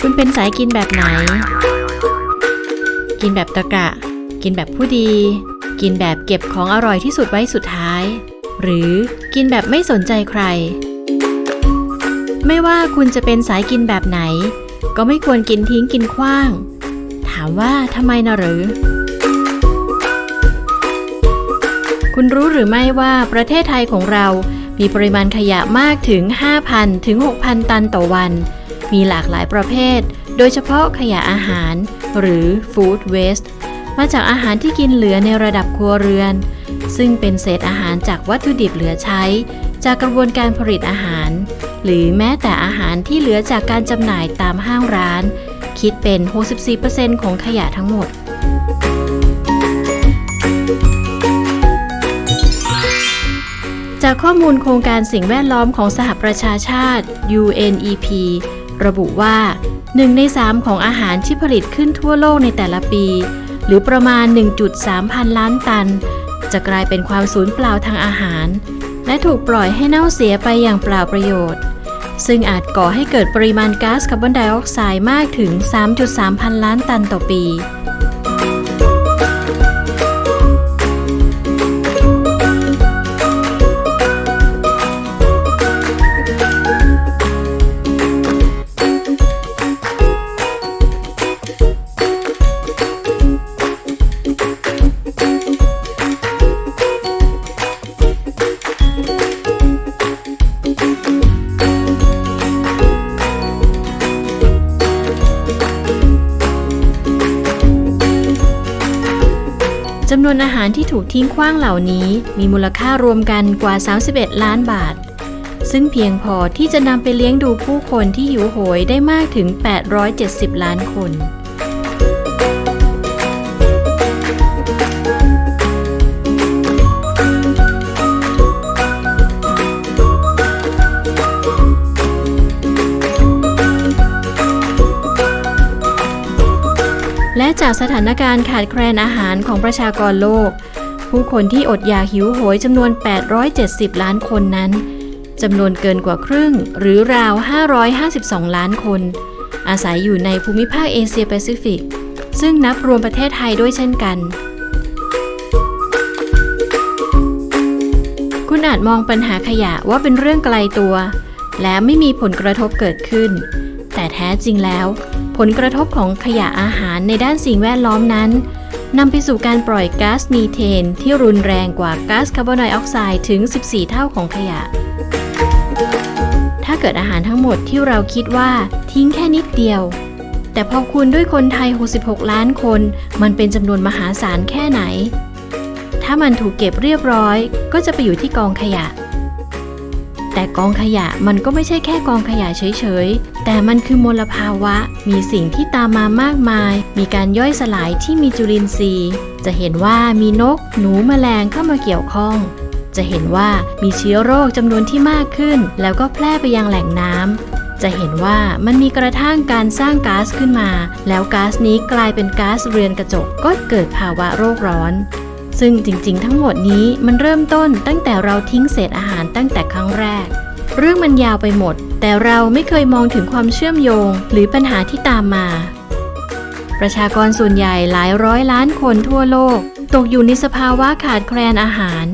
คุณเป็นสายกินแบบไหน กินแบบตะกะ กินแบบผู้ดี กินแบบเก็บของอร่อยที่สุดไว้สุดท้าย หรือกินแบบไม่สนใจใคร ไม่ว่าคุณจะเป็นสายกินแบบไหน ก็ไม่ควรกินทิ้งกินขว้าง ถามว่าทำไมนะหรือ คุณรู้หรือไม่ว่าประเทศไทยของเรามีปริมาณขยะมากถึง 5,000 ถึง 6,000 ตันต่อวัน มีหลากหลายประเภท โดยเฉพาะขยะอาหาร หรือ food waste มาจากอาหารที่กินเหลือในระดับครัวเรือน ซึ่งเป็นเศษอาหารจากวัตถุดิบเหลือใช้ จากกระบวนการผลิตอาหาร หรือแม้แต่อาหารที่เหลือจากการจำหน่ายตามห้างร้าน คิดเป็น 64%ของขยะทั้งหมดจากข้อมูลโครงการสิ่งแวดล้อมของสหประชาชาติ UNEP ระบุว่า 1 ใน 3 ของอาหารที่ผลิตขึ้นทั่วโลกในแต่ละปี หรือประมาณ 1.3 พันล้านตัน จะกลายเป็นความสูญเปล่าทางอาหาร และถูกปล่อยให้เน่าเสียไปอย่างเปล่าประโยชน์ ซึ่งอาจก่อให้เกิดปริมาณก๊าซคาร์บอนไดออกไซด์มากถึง 3.3 พันล้านตันต่อปี จำนวนอาหารที่ถูกทิ้งขว้างเหล่านี้มีมูลค่ารวมกันกว่า 31 ล้านบาท ซึ่งเพียงพอที่จะนำไปเลี้ยงดูผู้คนที่หิวโหยได้มากถึง 870 ล้านคน จากสถานการณ์ขาดแคลนอาหารของประชากรโลก ผู้คนที่อดอยากหิวโหยจำนวน 870 ล้านคนนั้นจำนวนเกินกว่าครึ่ง หรือราว 552 ล้านคน อาศัยอยู่ในภูมิภาคเอเชียแปซิฟิก ซึ่งนับรวมประเทศไทยด้วยเช่นกัน คุณอาจมองปัญหาขยะว่าเป็นเรื่องไกลตัว และไม่มีผลกระทบเกิดขึ้น แต่แท้จริงแล้ว ผลกระทบของขยะอาหารในด้านสิ่งแวดล้อมนั้นนำไปสู่การปล่อยก๊าซมีเทน ที่รุนแรงกว่าก๊าซคาร์บอนไดออกไซด์ถึง 14 เท่าของขยะ ถ้าเกิดอาหารทั้งหมดที่เราคิดว่าทิ้งแค่นิดเดียว แต่พอคูณด้วยคนไทย 66 ล้านคน มันเป็นจำนวนมหาศาลแค่ไหน ถ้ามันถูกเก็บเรียบร้อย ก็จะไปอยู่ที่กองขยะ แต่กองขยะมันก็ไม่ใช่แค่กองขยะเฉยๆ แต่มันคือมลภาวะ มีสิ่งที่ตามมามากมาย มีการย่อยสลายที่มีจุลินทรีย์ จะเห็นว่ามีนก หนูแมลงเข้ามาเกี่ยวข้อง จะเห็นว่ามีเชื้อโรคจำนวนที่มากขึ้น แล้วก็แพร่ไปยังแหล่งน้ำจะเห็นว่ามันมีกระทั่งการสร้างก๊าซขึ้นมา แล้วก๊าซนี้กลายเป็นก๊าซเรือนกระจกก็เกิดภาวะโรคร้อน ซึ่งจริงๆ ทั้งหมดนี้มันเริ่มต้นตั้งแต่เราทิ้งเศษอาหารตั้งแต่ครั้งแรก เรื่องมันยาวไปหมด แต่เราไม่เคยมองถึงความเชื่อมโยง หรือปัญหาที่ตามมา ประชากรส่วนใหญ่หลายร้อยล้านคนทั่วโลก ตกอยู่ในสภาวะขาดแคลนอาหาร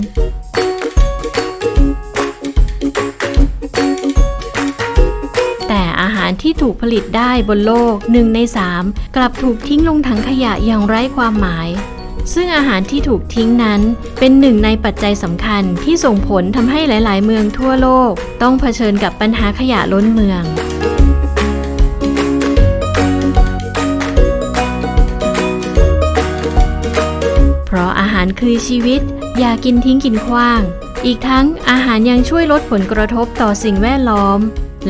แต่อาหารที่ถูกผลิตได้บนโลกหนึ่งในสามกลับถูกทิ้งลงถังขยะอย่างไร้ความหมาย ซึ่งอาหารที่ถูกทิ้งนั้น เป็นหนึ่งในปัจจัยสำคัญที่ส่งผลทำให้หลาย ๆ เมืองทั่วโลก ต้องเผชิญกับปัญหาขยะล้นเมืองเพราะอาหารคือชีวิต อย่ากินทิ้งกินขว้าง อีกทั้งอาหารยังช่วยลดผลกระทบต่อสิ่งแวดล้อม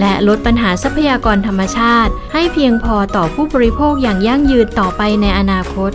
และลดปัญหาทรัพยากรธรรมชาติ ให้เพียงพอต่อผู้บริโภคอย่างยั่งยืนต่อไปในอนาคต